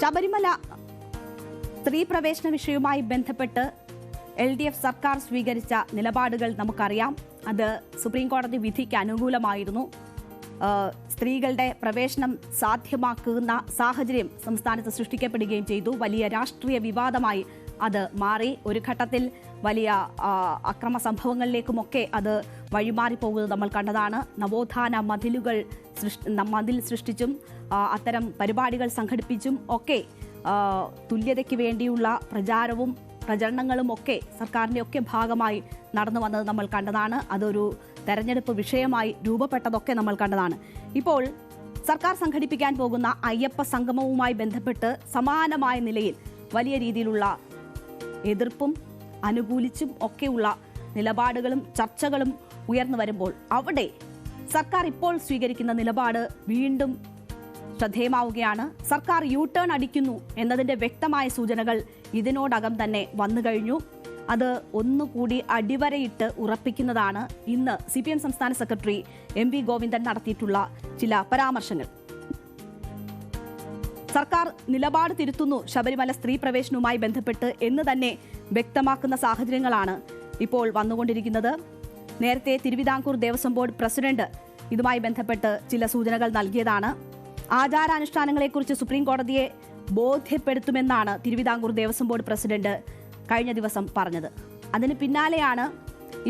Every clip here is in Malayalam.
ശബരിമല സ്ത്രീ പ്രവേശന വിഷയവുമായി ബന്ധപ്പെട്ട് എൽ ഡി എഫ് സർക്കാർ സ്വീകരിച്ച നിലപാടുകൾ നമുക്കറിയാം. അത് സുപ്രീം കോടതി വിധിക്ക് അനുകൂലമായിരുന്നു. സ്ത്രീകളുടെ പ്രവേശനം സാധ്യമാക്കുന്ന സാഹചര്യം സംസ്ഥാനത്ത് സൃഷ്ടിക്കപ്പെടുകയും ചെയ്തു. വലിയ രാഷ്ട്രീയ വിവാദമായി അത് മാറി ഒരു ഘട്ടത്തിൽ വലിയ അക്രമ സംഭവങ്ങളിലേക്കുമൊക്കെ അത് വഴിമാറിപ്പോകുന്നത് നമ്മൾ കണ്ടതാണ്. നവോത്ഥാന മതിലുകൾ സൃഷ്ടി മതിൽ സൃഷ്ടിച്ചും അത്തരം പരിപാടികൾ സംഘടിപ്പിച്ചും ഒക്കെ തുല്യതയ്ക്ക് വേണ്ടിയുള്ള പ്രചാരവും പ്രചരണങ്ങളും ഒക്കെ സർക്കാരിന്റെ ഒക്കെ ഭാഗമായി നടന്നു വന്നത് നമ്മൾ കണ്ടതാണ്. അതൊരു തെരഞ്ഞെടുപ്പ് വിഷയമായി രൂപപ്പെട്ടതൊക്കെ നമ്മൾ കണ്ടതാണ്. ഇപ്പോൾ സർക്കാർ സംഘടിപ്പിക്കാൻ പോകുന്ന അയ്യപ്പ സംഗമവുമായി ബന്ധപ്പെട്ട് സമാനമായ നിലയിൽ വലിയ രീതിയിലുള്ള എതിർപ്പും അനുകൂലിച്ചും ഒക്കെയുള്ള നിലപാടുകളും ചർച്ചകളും ഉയർന്നു വരുമ്പോൾ അവിടെ സർക്കാർ ഇപ്പോൾ സ്വീകരിക്കുന്ന നിലപാട് വീണ്ടും ശ്രദ്ധേയമാവുകയാണ്. സർക്കാർ യു ടേൺ അടിക്കുന്നു എന്നതിന്റെ വ്യക്തമായ സൂചനകൾ ഇതിനോടകം തന്നെ വന്നു കഴിഞ്ഞു. അത് ഒന്നുകൂടി അടിവരയിട്ട് ഉറപ്പിക്കുന്നതാണ്. ഇന്ന് സി സംസ്ഥാന സെക്രട്ടറി എം ഗോവിന്ദൻ നടത്തിയിട്ടുള്ള ചില പരാമർശങ്ങൾ. സർക്കാർ നിലപാട് തിരുത്തുന്നു. ശബരിമല സ്ത്രീ പ്രവേശനവുമായി ബന്ധപ്പെട്ട് എന്ന് തന്നെ വ്യക്തമാക്കുന്ന സാഹചര്യങ്ങളാണ് ഇപ്പോൾ വന്നുകൊണ്ടിരിക്കുന്നത്. നേരത്തെ തിരുവിതാംകൂർ ദേവസ്വം ബോർഡ് പ്രസിഡന്റ് ഇതുമായി ബന്ധപ്പെട്ട് ചില സൂചനകൾ നൽകിയതാണ്. ആചാരാനുഷ്ഠാനങ്ങളെക്കുറിച്ച് സുപ്രീം കോടതിയെ ബോധ്യപ്പെടുത്തുമെന്നാണ് തിരുവിതാംകൂർ ദേവസ്വം ബോർഡ് പ്രസിഡന്റ് കഴിഞ്ഞ ദിവസം പറഞ്ഞത്. അതിന് പിന്നാലെയാണ്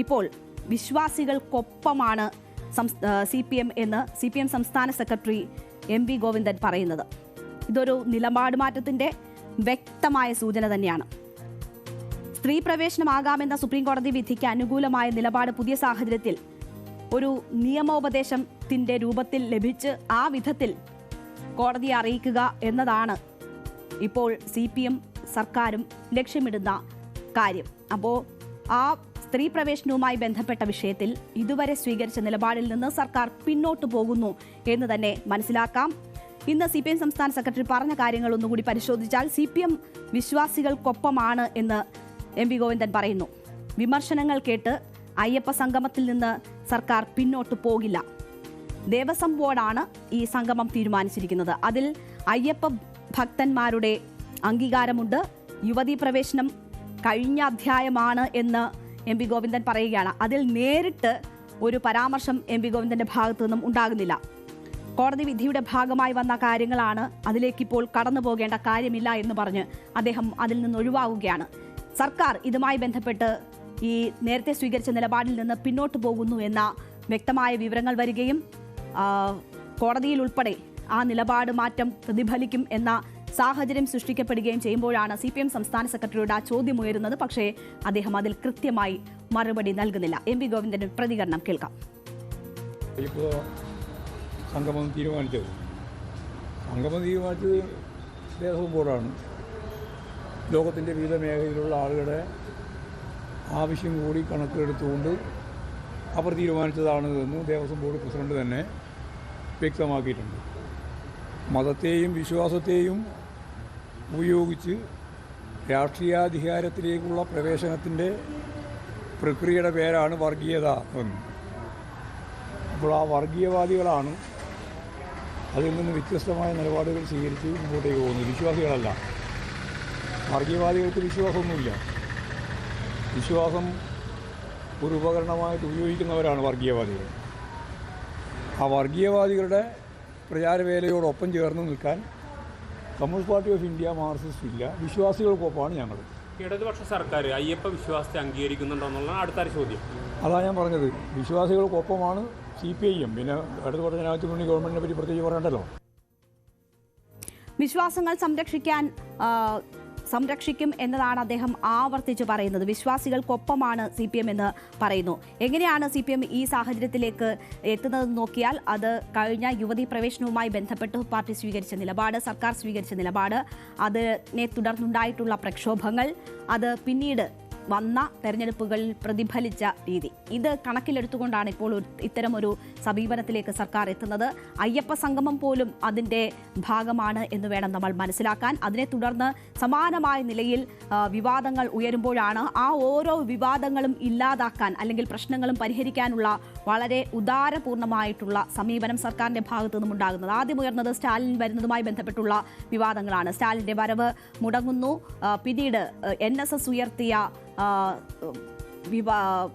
ഇപ്പോൾ വിശ്വാസികൾക്കൊപ്പമാണ് സി പി എം എന്ന് സി പി എം സംസ്ഥാന സെക്രട്ടറി എം വി ഗോവിന്ദൻ പറയുന്നത്. ഇതൊരു നിലപാട് മാറ്റത്തിന്റെ വ്യക്തമായ സൂചന തന്നെയാണ്. സ്ത്രീ പ്രവേശനമാകാമെന്ന സുപ്രീംകോടതി വിധിക്ക് അനുകൂലമായ നിലപാട് പുതിയ സാഹചര്യത്തിൽ ഒരു നിയമോപദേശത്തിന്റെ രൂപത്തിൽ ലഭിച്ച് ആ വിധത്തിൽ കോടതിയെ അറിയിക്കുക എന്നതാണ് ഇപ്പോൾ സി പി എം സർക്കാരും ലക്ഷ്യമിടുന്ന കാര്യം. അപ്പോൾ ആ സ്ത്രീ പ്രവേശനവുമായി ബന്ധപ്പെട്ട വിഷയത്തിൽ ഇതുവരെ സ്വീകരിച്ച നിലപാടിൽ നിന്ന് സർക്കാർ പിന്നോട്ട് പോകുന്നു എന്ന് തന്നെ മനസ്സിലാക്കാം. ഇന്ന് സി പി എം സംസ്ഥാന സെക്രട്ടറി പറഞ്ഞ കാര്യങ്ങൾ ഒന്നുകൂടി പരിശോധിച്ചാൽ സി പി എം വിശ്വാസികൾക്കൊപ്പമാണ് എന്ന് എം വി ഗോവിന്ദൻ പറയുന്നു. വിമർശനങ്ങൾ കേട്ട് അയ്യപ്പ സംഗമത്തിൽ നിന്ന് സർക്കാർ പിന്നോട്ട് പോകില്ല. ദേവസ്വം ബോർഡാണ് ഈ സംഗമം തീരുമാനിച്ചിരിക്കുന്നത്. അതിൽ അയ്യപ്പ ഭക്തന്മാരുടെ അംഗീകാരമുണ്ട്. യുവതീ പ്രവേശനം കഴിഞ്ഞ അധ്യായമാണ് എന്ന് എം പി ഗോവിന്ദൻ പറയുകയാണ്. അതിൽ നേരിട്ട് ഒരു പരാമർശം എം പി ഗോവിന്ദന്റെ ഭാഗത്തു നിന്നും ഉണ്ടാകുന്നില്ല. കോടതി വിധിയുടെ ഭാഗമായി വന്ന കാര്യങ്ങളാണ് അതിലേക്ക് ഇപ്പോൾ കടന്നു പോകേണ്ട കാര്യമില്ല എന്ന് പറഞ്ഞ് അദ്ദേഹം അതിൽ നിന്ന് ഒഴിവാകുകയാണ്. സർക്കാർ ഇതുമായി ബന്ധപ്പെട്ട് ഈ നേരത്തെ സ്വീകരിച്ച നിലപാടിൽ നിന്ന് പിന്നോട്ട് പോകുന്നു എന്ന വ്യക്തമായ വിവരങ്ങൾ വരികയും കോടതിയിൽ ഉൾപ്പെടെ ആ നിലപാട് മാറ്റം പ്രതിഫലിക്കും എന്ന സാഹചര്യം സൃഷ്ടിക്കപ്പെടുകയും ചെയ്യുമ്പോഴാണ് സി പി എം സംസ്ഥാന സെക്രട്ടറിയുടെ ആ ചോദ്യം ഉയരുന്നത്. പക്ഷേ അദ്ദേഹം അതിൽ കൃത്യമായി മറുപടി നൽകുന്നില്ല. എം വി ഗോവിന്ദന്റെ പ്രതികരണം കേൾക്കാം. ഇപ്പോൾ സംഗമം തീരുമാനിച്ചത്. സംഗമം തീരുമാനിച്ചത് ദേവസ്വം ബോർഡാണ് ലോകത്തിന്റെ വിവിധ മേഖലയിലുള്ള ആളുകളുടെ ആവശ്യം കൂടി കണക്കിലെടുത്തുകൊണ്ട് അവർ തീരുമാനിച്ചതാണ് എന്ന് ദേവസ്വം ബോർഡ് പ്രസിഡന്റ് തന്നെ വ്യക്തമാക്കിയിട്ടുണ്ട്. മതത്തെയും വിശ്വാസത്തെയും ഉപയോഗിച്ച് രാഷ്ട്രീയാധികാരത്തിലേക്കുള്ള പ്രവേശനത്തിന്റെ പ്രക്രിയയുടെ പേരാണ് വർഗീയത എന്ന്. അപ്പോൾ ആ വർഗീയവാദികളാണ് അതിൽ നിന്ന് വ്യത്യസ്തമായ നിലപാടുകൾ സ്വീകരിച്ച് മുമ്പോട്ടേക്ക് പോകുന്നു. വിശ്വാസികളല്ല. വർഗീയവാദികൾക്ക് വിശ്വാസമൊന്നുമില്ല. വിശ്വാസം ഒരു ഉപകരണമായിട്ട് ഉപയോഗിക്കുന്നവരാണ് വർഗീയവാദികൾ. ആ വർഗീയവാദികളുടെ പ്രചാരവേലയോടൊപ്പം ചേർന്ന് നിൽക്കാൻ communist party of India Marxist ഇല്ല. വിശ്വാസികൾക്കൊപ്പമാണ് ഞങ്ങൾ. ഇടതുപക്ഷ സർക്കാർ അയ്യപ്പ വിശ്വാസത്തെ അംഗീകരിക്കുന്നുണ്ടോ എന്നുള്ള അടുത്ത ചോദ്യം. അതാ ഞാൻ പറഞ്ഞത്. വിശ്വാസികൾക്കൊപ്പമാണ് സി പി ഐ എം പിന്നെ ഇടതുപക്ഷ ജനാധിപത്യ മുന്നണി ഗവൺമെന്റിനെ പറ്റി പ്രത്യേകിച്ച് പറയണ്ടല്ലോ? വിശ്വാസങ്ങൾ സംരക്ഷിക്കാൻ സംരക്ഷിക്കും എന്നതാണ് അദ്ദേഹം ആവർത്തിച്ച് പറയുന്നത്. വിശ്വാസികൾക്കൊപ്പമാണ് സി പി എം എന്ന് പറയുന്നു. എങ്ങനെയാണ് സി പി എം ഈ സാഹചര്യത്തിലേക്ക് എത്തുന്നത് നോക്കിയാൽ അത് കഴിഞ്ഞ യുവതി പ്രവേശനവുമായി ബന്ധപ്പെട്ട് പാർട്ടി സ്വീകരിച്ച നിലപാട് സർക്കാർ സ്വീകരിച്ച നിലപാട് അതിനെ തുടർന്നുണ്ടായിട്ടുള്ള പ്രക്ഷോഭങ്ങൾ അത് പിന്നീട് വന്ന തെരഞ്ഞെടുപ്പുകളിൽ പ്രതിഫലിച്ച രീതി. ഇത് കണക്കിലെടുത്തുകൊണ്ടാണ് ഇപ്പോൾ ഇത്തരം ഒരു സമീപനത്തിലേക്ക് സർക്കാർ എത്തുന്നത്. അയ്യപ്പ സംഗമം പോലും അതിന്റെ ഭാഗമാണ് എന്ന് വേണം നമ്മൾ മനസ്സിലാക്കാൻ. അതിനെ തുടർന്ന് സമാനമായ നിലയിൽ വിവാദങ്ങൾ ഉയരുമ്പോഴാണ് ആ ഓരോ വിവാദങ്ങളും ഇല്ലാതാക്കാൻ അല്ലെങ്കിൽ പ്രശ്നങ്ങളും പരിഹരിക്കാനുള്ള വളരെ ഉദാരപൂർണമായിട്ടുള്ള സമീപനം സർക്കാരിന്റെ ഭാഗത്തു നിന്നും ഉണ്ടാകുന്നത്. ആദ്യം ഉയർന്നത് സ്റ്റാലിൻ വരുന്നതുമായി ബന്ധപ്പെട്ടുള്ള വിവാദങ്ങളാണ്. സ്റ്റാലിന്റെ വരവ് മുടങ്ങുന്നു. പിന്നീട് എൻ ഉയർത്തിയ വിവാ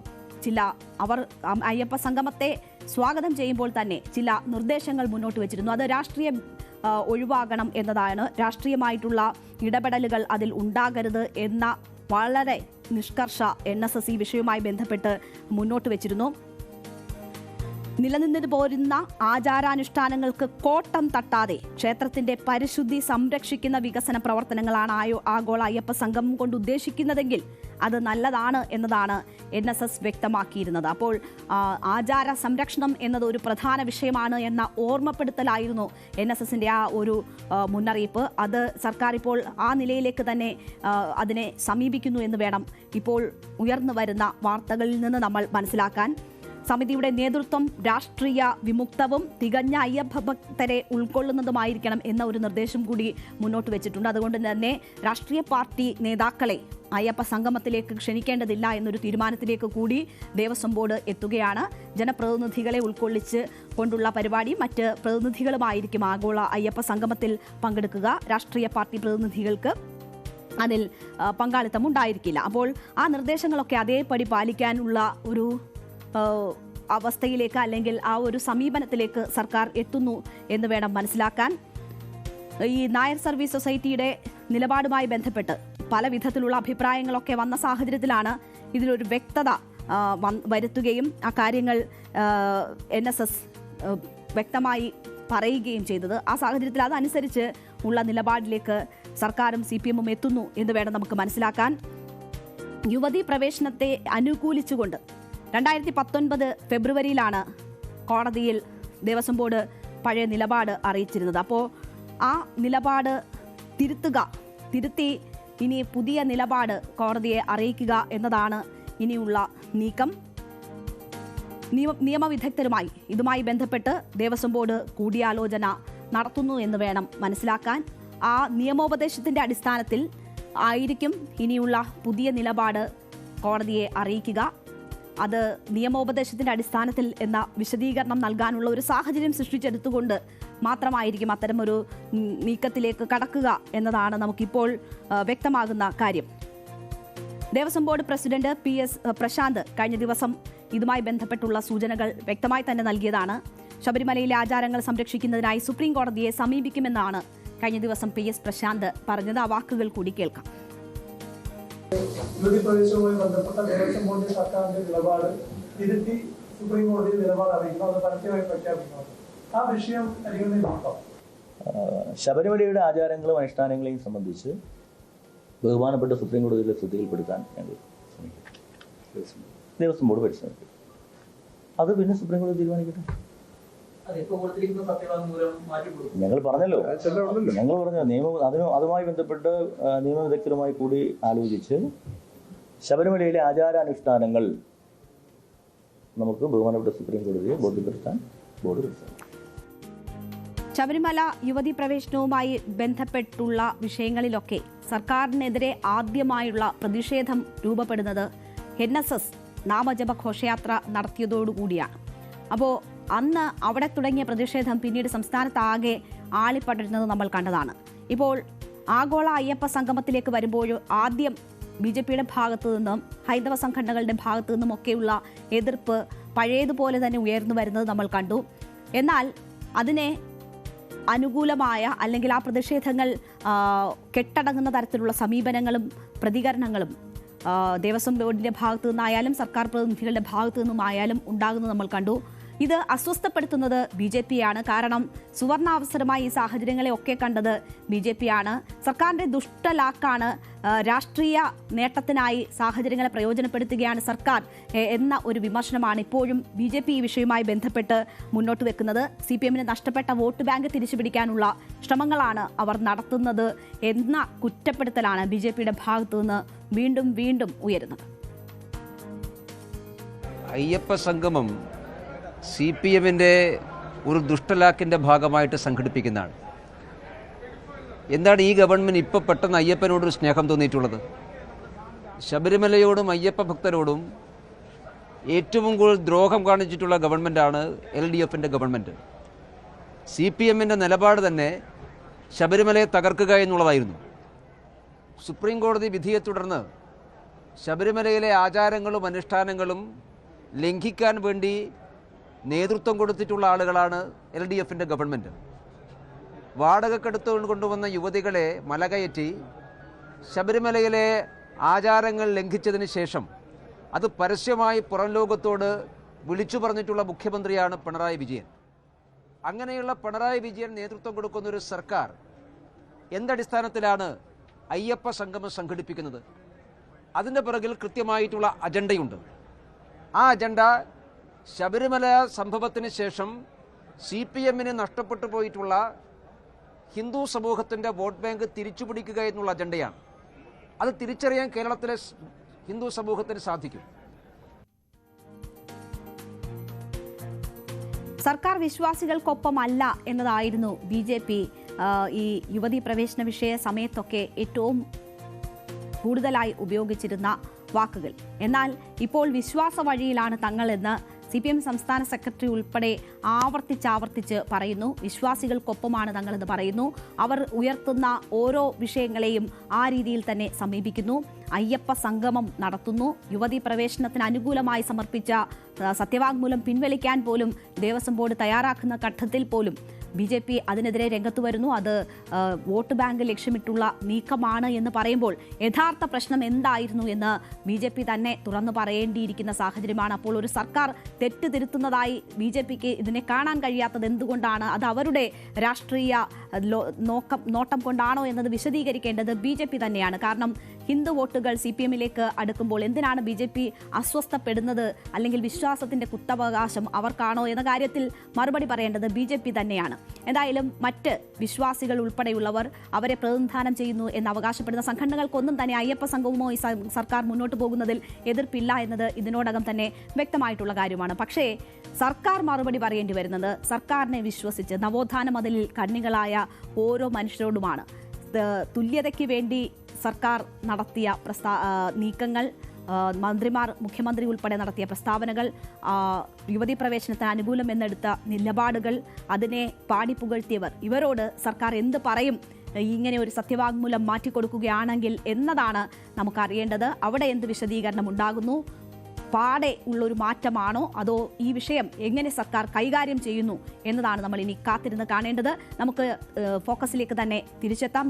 ചില അവർ അയ്യപ്പ സംഗമത്തെ സ്വാഗതം ചെയ്യുമ്പോൾ തന്നെ ചില നിർദ്ദേശങ്ങൾ മുന്നോട്ട് വെച്ചിരുന്നു. അത് രാഷ്ട്രീയം ഒഴിവാകണം എന്നതാണ്. രാഷ്ട്രീയമായിട്ടുള്ള ഇടപെടലുകൾ അതിൽ ഉണ്ടാകരുത് എന്ന വളരെ നിഷ്കർഷ എൻ എസ് എസ് ഈ വിഷയവുമായി ബന്ധപ്പെട്ട് മുന്നോട്ട് വെച്ചിരുന്നു. നിലനിന്നിട്ട് പോരുന്ന ആചാരാനുഷ്ഠാനങ്ങൾക്ക് കോട്ടം തട്ടാതെ ക്ഷേത്രത്തിന്റെ പരിശുദ്ധി സംരക്ഷിക്കുന്ന വികസന പ്രവർത്തനങ്ങളാണ് ആയോ ആഗോള അയ്യപ്പ സംഗമം കൊണ്ട് ഉദ്ദേശിക്കുന്നതെങ്കിൽ അത് നല്ലതാണ് എന്നതാണ് എൻ എസ് എസ് വ്യക്തമാക്കിയിരുന്നത്. അപ്പോൾ ആചാര സംരക്ഷണം എന്നത് ഒരു പ്രധാന വിഷയമാണ് എന്ന ഓർമ്മപ്പെടുത്തലായിരുന്നു എൻ എസ് എസിന്റെ ആ ഒരു മുന്നറിയിപ്പ്. അത് സർക്കാർ ഇപ്പോൾ ആ നിലയിലേക്ക് തന്നെ അതിനെ സമീപിക്കുന്നു എന്ന് വേണം ഇപ്പോൾ ഉയർന്നു വരുന്ന വാർത്തകളിൽ നിന്ന് നമ്മൾ മനസ്സിലാക്കാൻ. സമിതിയുടെ നേതൃത്വം രാഷ്ട്രീയ വിമുക്തവും തികഞ്ഞ അയ്യഭക്തരെ ഉൾക്കൊള്ളുന്നതുമായിരിക്കണം എന്ന ഒരു നിർദ്ദേശം കൂടി മുന്നോട്ട് വെച്ചിട്ടുണ്ട്. അതുകൊണ്ട് തന്നെ രാഷ്ട്രീയ പാർട്ടി നേതാക്കളെ അയ്യപ്പ സംഗമത്തിലേക്ക് ക്ഷണിക്കേണ്ടതില്ല എന്നൊരു തീരുമാനത്തിലേക്ക് കൂടി ദേവസ്വം ബോർഡ് എത്തുകയാണ്. ജനപ്രതിനിധികളെ ഉൾക്കൊള്ളിച്ച് കൊണ്ടുള്ള പരിപാടി മറ്റ് പ്രതിനിധികളുമായിരിക്കും ആഗോള അയ്യപ്പ സംഗമത്തിൽ പങ്കെടുക്കുക. രാഷ്ട്രീയ പാർട്ടി പ്രതിനിധികൾക്ക് അതിൽ പങ്കാളിത്തം ഉണ്ടായിരിക്കില്ല. അപ്പോൾ ആ നിർദ്ദേശങ്ങളൊക്കെ അതേപടി പാലിക്കാനുള്ള ഒരു അവസ്ഥയിലേക്ക് അല്ലെങ്കിൽ ആ ഒരു സമീപനത്തിലേക്ക് സർക്കാർ എത്തുന്നു എന്ന് വേണം മനസ്സിലാക്കാൻ. ഈ നായർ സർവീസ് സൊസൈറ്റിയുടെ നിലപാടുമായി ബന്ധപ്പെട്ട് പല വിധത്തിലുള്ള അഭിപ്രായങ്ങളൊക്കെ വന്ന സാഹചര്യത്തിലാണ് ഇതിലൊരു വ്യക്തത വരുത്തുകയും ആ കാര്യങ്ങൾ എൻ എസ് എസ് വ്യക്തമായി പറയുകയും ചെയ്തത്. ആ സാഹചര്യത്തിൽ അതനുസരിച്ച് ഉള്ള നിലപാടിലേക്ക് സർക്കാരും സി പി എമ്മും എത്തുന്നു എന്ന് വേണം നമുക്ക് മനസ്സിലാക്കാൻ. യുവതി പ്രവേശനത്തെ അനുകൂലിച്ചുകൊണ്ട് രണ്ടായിരത്തി പത്തൊൻപത് ഫെബ്രുവരിയിലാണ് കോടതിയിൽ ദേവസ്വം ബോർഡ് പഴയ നിലപാട് അറിയിച്ചിരുന്നത്. അപ്പോൾ ആ നിലപാട് തിരുത്തുക തിരുത്തി ഇനി പുതിയ നിലപാട് കോടതിയെ അറിയിക്കുക എന്നതാണ് ഇനിയുള്ള നീക്കം. നിയമ നിയമവിദഗ്ധരുമായി ഇതുമായി ബന്ധപ്പെട്ട് ദേവസ്വം ബോർഡ് കൂടിയാലോചന നടത്തുന്നു എന്ന് വേണം മനസ്സിലാക്കാൻ. ആ നിയമോപദേശത്തിന്റെ അടിസ്ഥാനത്തിൽ ആയിരിക്കും ഇനിയുള്ള പുതിയ നിലപാട് കോടതിയെ അറിയിക്കുക. അത് നിയമോപദേശത്തിന്റെ അടിസ്ഥാനത്തിൽ എന്ന വിശദീകരണം നൽകാനുള്ള ഒരു സാഹചര്യം സൃഷ്ടിച്ചെടുത്തുകൊണ്ട് മാത്രമായിരിക്കും അത്തരമൊരു നീക്കത്തിലേക്ക് കടക്കുക എന്നതാണ് നമുക്കിപ്പോൾ വ്യക്തമാകുന്ന കാര്യം. Devaswom board president P S Prashanth കഴിഞ്ഞ ദിവസം ഇതുമായി ബന്ധപ്പെട്ടുള്ള സൂചനകൾ വ്യക്തമായി തന്നെ നൽകിയതാണ്. ശബരിമലയിലെ ആചാരങ്ങൾ സംരക്ഷിക്കുന്നതിനായി സുപ്രീം കോടതിയെ സമീപിക്കുമെന്നാണ് കഴിഞ്ഞ ദിവസം പി എസ് പ്രശാന്ത് പറഞ്ഞത്. ആ വാക്കുകൾ കൂടി കേൾക്കാം. യുവതി ബന്ധപ്പെട്ട ദേവസ്വം ബോർഡിന്റെ സർക്കാരിന്റെ നിലപാട് തിരുത്തി സുപ്രീം കോടതി നിലപാട് അറിയിക്കുന്നു. അത് പരസ്യമായി ആ വിഷയം പരിഗണനയിൽ നോക്കാം ശബരിമലയുടെ ആചാരങ്ങളും അനുഷ്ഠാനങ്ങളെയും സംബന്ധിച്ച് ബഹുമാനപ്പെട്ട സുപ്രീം കോടതിയിലെ ശ്രദ്ധയിൽപ്പെടുത്താൻ ഞങ്ങൾ ശ്രമിക്കും. ദേവസ്വം ബോർഡ് പരിശ്രമിക്കും അത് പിന്നെ സുപ്രീം കോടതി തീരുമാനിക്കട്ടെ അതിപ്പോ കൊടുത്തിരിക്കുന്ന സത്യവാങ്മൂലം മാറ്റി കൊടുക്കും ഞങ്ങൾ പറഞ്ഞല്ലോ. ഞങ്ങൾ പറഞ്ഞു നിയമ അതിന് അതുമായി ബന്ധപ്പെട്ട് നിയമ നിയമവിദഗ്ധരുമായി കൂടി ആലോചിച്ച് ശബരിമലയിലെ ആചാരാനുഷ്ഠാനങ്ങൾ നമുക്ക് ബഹുമാനപ്പെട്ട സുപ്രീം കോടതിയെ ബോധ്യപ്പെടുത്താൻ ബോർഡ് ശബരിമല യുവതി പ്രവേശനവുമായി ബന്ധപ്പെട്ടുള്ള വിഷയങ്ങളിലൊക്കെ സർക്കാരിനെതിരെ ആദ്യമായുള്ള പ്രതിഷേധം രൂപപ്പെടുന്നത് എൻ എസ് എസ് നാമജപ ഘോഷയാത്ര നടത്തിയതോടുകൂടിയാണ്. അപ്പോൾ അന്ന് അവിടെ തുടങ്ങിയ പ്രതിഷേധം പിന്നീട് സംസ്ഥാനത്താകെ ആളിപ്പടരുന്നത് നമ്മൾ കണ്ടതാണ്. ഇപ്പോൾ ആഗോള അയ്യപ്പ സംഗമത്തിലേക്ക് വരുമ്പോഴും ആദ്യം ബി ജെ പിയുടെ ഭാഗത്തു നിന്നും ഹൈന്ദവ സംഘടനകളുടെ ഭാഗത്തു നിന്നും ഒക്കെയുള്ള എതിർപ്പ് പഴയതുപോലെ തന്നെ ഉയർന്നു വരുന്നത് നമ്മൾ കണ്ടു. എന്നാൽ അതിനെ അനുകൂലമായ അല്ലെങ്കിൽ ആ പ്രതിഷേധങ്ങൾ കെട്ടടങ്ങുന്ന തരത്തിലുള്ള സമീപനങ്ങളും പ്രതികരണങ്ങളും ദേവസ്വം ബോർഡിന്റെ ഭാഗത്തു നിന്നായാലും സർക്കാർ പ്രതിനിധികളുടെ ഭാഗത്തു നിന്നുമായാലും ഉണ്ടാകുന്നത് നമ്മൾ കണ്ടു. ഇത് അസ്വസ്ഥപ്പെടുത്തുന്നത് ബി ജെ പിയാണ്. കാരണം സുവർണാവസരമായി ഈ സാഹചര്യങ്ങളെ ഒക്കെ കണ്ടത് ബി ജെ പിയാണ്. സർക്കാരിന്റെ ദുഷ്ടലാക്കാണ് രാഷ്ട്രീയ നേട്ടത്തിനായി സാഹചര്യങ്ങളെ പ്രയോജനപ്പെടുത്തുകയാണ് സർക്കാർ എന്ന ഒരു വിമർശനമാണ് ഇപ്പോഴും ബി ജെ പി ഈ വിഷയവുമായി ബന്ധപ്പെട്ട് മുന്നോട്ട് വെക്കുന്നത്. സി പി എമ്മിന് നഷ്ടപ്പെട്ട വോട്ട് ബാങ്ക് തിരിച്ചുപിടിക്കാനുള്ള ശ്രമങ്ങളാണ് അവർ നടത്തുന്നത് എന്ന കുറ്റപ്പെടുത്തലാണ് ബി ജെ പിയുടെ ഭാഗത്തു നിന്ന് വീണ്ടും വീണ്ടും ഉയരുന്നത്. അയ്യപ്പ സംഗമം സി പി എമ്മിന്റെ ഒരു ദുഷ്ടലാക്കിന്റെ ഭാഗമായിട്ട് സംഘടിപ്പിക്കുന്നതാണ്. എന്താണ് ഈ ഗവൺമെന്റ് ഇപ്പോൾ പെട്ടെന്ന് അയ്യപ്പനോടൊരു സ്നേഹം തോന്നിയിട്ടുള്ളത്? ശബരിമലയോടും അയ്യപ്പ ഭക്തരോടും ഏറ്റവും കൂടുതൽ ദ്രോഹം കാണിച്ചിട്ടുള്ള ഗവൺമെന്റാണ് എൽ ഡി എഫിന്റെ ഗവൺമെന്റ് സി പി എമ്മിന്റെ നിലപാട് തന്നെ ശബരിമലയെ തകർക്കുക എന്നുള്ളതായിരുന്നു. സുപ്രീം കോടതി വിധിയെ തുടർന്ന് ശബരിമലയിലെ ആചാരങ്ങളും അനുഷ്ഠാനങ്ങളും ലംഘിക്കാൻ വേണ്ടി നേതൃത്വം കൊടുത്തിട്ടുള്ള ആളുകളാണ് എൽ ഡി എഫിന്റെ ഗവൺമെന്റ് വാടകക്കെടുത്ത് കൊണ്ടുവന്ന യുവതികളെ മലകയറ്റി ശബരിമലയിലെ ആചാരങ്ങൾ ലംഘിച്ചതിന് ശേഷം അത് പരസ്യമായി പുറം ലോകത്തോട് വിളിച്ചു പറഞ്ഞിട്ടുള്ള മുഖ്യമന്ത്രിയാണ് പിണറായി വിജയൻ. അങ്ങനെയുള്ള പിണറായി വിജയൻ നേതൃത്വം കൊടുക്കുന്ന ഒരു സർക്കാർ എന്തടിസ്ഥാനത്തിലാണ് അയ്യപ്പ സംഗമം സംഘടിപ്പിക്കുന്നത്? അതിന്റെ പിറകിൽ കൃത്യമായിട്ടുള്ള അജണ്ടയുണ്ട്. ആ അജണ്ട ശബരിമല സംഭവത്തിന് ശേഷം സി പി എമ്മിന് നഷ്ടപ്പെട്ടു പോയിട്ടുള്ള ഹിന്ദു സമൂഹത്തിന്റെ വോട്ട് ബാങ്ക് തിരിച്ചു പിടിക്കുക എന്നുള്ള അജണ്ടയാണ്. അത് തിരിച്ചറിയാൻ കേരളത്തിലെ ഹിന്ദു സമൂഹത്തിന് സാധിക്കും. സർക്കാർ വിശ്വാസികൾക്കൊപ്പമല്ല എന്നതായിരുന്നു ബി ജെ പി ഈ യുവതി പ്രവേശന വിഷയ സമയത്തൊക്കെ ഏറ്റവും കൂടുതലായി ഉപയോഗിച്ചിരുന്ന വാക്കുകൾ. എന്നാൽ ഇപ്പോൾ വിശ്വാസ വഴിയിലാണ് തങ്ങളെന്ന് സി പി എം സംസ്ഥാന സെക്രട്ടറി ഉൾപ്പെടെ ആവർത്തിച്ചാവർത്തിച്ച് പറയുന്നു. വിശ്വാസികൾക്കൊപ്പമാണ് തങ്ങളെന്ന് പറയുന്നു. അവർ ഉയർത്തുന്ന ഓരോ വിഷയങ്ങളെയും ആ രീതിയിൽ തന്നെ സമീപിക്കുന്നു. അയ്യപ്പ സംഗമം നടത്തുന്നു. യുവതി പ്രവേശനത്തിന് അനുകൂലമായി സമർപ്പിച്ച സത്യവാങ്മൂലം പിൻവലിക്കാൻ പോലും ദേവസ്വം ബോർഡ് തയ്യാറാക്കുന്ന ഘട്ടത്തിൽ പോലും ബി ജെ പി അതിനെതിരെ രംഗത്ത് വരുന്നു. അത് വോട്ട് ബാങ്ക് ലക്ഷ്യമിട്ടുള്ള നീക്കമാണ് എന്ന് പറയുമ്പോൾ യഥാർത്ഥ പ്രശ്നം എന്തായിരുന്നു എന്ന് ബി ജെ പി തന്നെ തുറന്നു പറയേണ്ടിയിരിക്കുന്ന സാഹചര്യമാണ്. അപ്പോൾ ഒരു സർക്കാർ തെറ്റ് തിരുത്തുന്നതായി ബി ജെ പിക്ക് ഇതിനെ കാണാൻ കഴിയാത്തത് എന്തുകൊണ്ടാണ്? അത് അവരുടെ രാഷ്ട്രീയ നോക്കം നോട്ടം കൊണ്ടാണോ എന്നത് വിശദീകരിക്കേണ്ടത് ബി ജെ പി തന്നെയാണ്. കാരണം ഹിന്ദു വോട്ടുകൾ സി പി എമ്മിലേക്ക് അടുക്കുമ്പോൾ എന്തിനാണ് ബി ജെ പി അസ്വസ്ഥപ്പെടുന്നത്? അല്ലെങ്കിൽ വിശ്വാസത്തിന്റെ കുത്തവകാശം അവർക്കാണോ എന്ന കാര്യത്തിൽ മറുപടി പറയേണ്ടത് ബി ജെ പി തന്നെയാണ്. എന്തായാലും മറ്റ് വിശ്വാസികൾ ഉൾപ്പെടെയുള്ളവർ അവരെ പ്രതിനിധാനം ചെയ്യുന്നു എന്ന് അവകാശപ്പെടുന്ന സംഘടനകൾക്കൊന്നും തന്നെ അയ്യപ്പ സംഘവുമോ ഈ സർക്കാർ മുന്നോട്ട് പോകുന്നതിൽ എതിർപ്പില്ല എന്നത് ഇതിനോടകം തന്നെ വ്യക്തമായിട്ടുള്ള കാര്യമാണ്. പക്ഷേ സർക്കാർ മറുപടി പറയേണ്ടി വരുന്നത് സർക്കാരിനെ വിശ്വസിച്ച് നവോത്ഥാന മതിലിൽ കണ്ണികളായ ഓരോ മനുഷ്യരോടുമാണ്. തുല്യതയ്ക്ക് വേണ്ടി സർക്കാർ നടത്തിയ പ്രസ്താ നീക്കങ്ങൾ മന്ത്രിമാർ മുഖ്യമന്ത്രി ഉൾപ്പെടെ നടത്തിയ പ്രസ്താവനകൾ യുവതി പ്രവേശനത്തിന് അനുകൂലം എന്നെടുത്ത നിലപാടുകൾ അതിനെ പാടി പുകഴ്ത്തിയവർ ഇവരോട് സർക്കാർ എന്ത് പറയും? ഇങ്ങനെ ഒരു സത്യവാങ്മൂലം മാറ്റിക്കൊടുക്കുകയാണെങ്കിൽ എന്നതാണ് നമുക്കറിയേണ്ടത്. അവിടെ എന്ത് വിശദീകരണം ഉണ്ടാകുന്നു? പാടെ ഉള്ളൊരു മാറ്റമാണോ? അതോ ഈ വിഷയം എങ്ങനെ സർക്കാർ കൈകാര്യം ചെയ്യുന്നു? എന്നതാണ് നമ്മൾ ഇനി കാത്തിരുന്ന് കാണേണ്ടത്. നമുക്ക് ഫോക്കസിലേക്ക് തന്നെ തിരിച്ചെത്താം.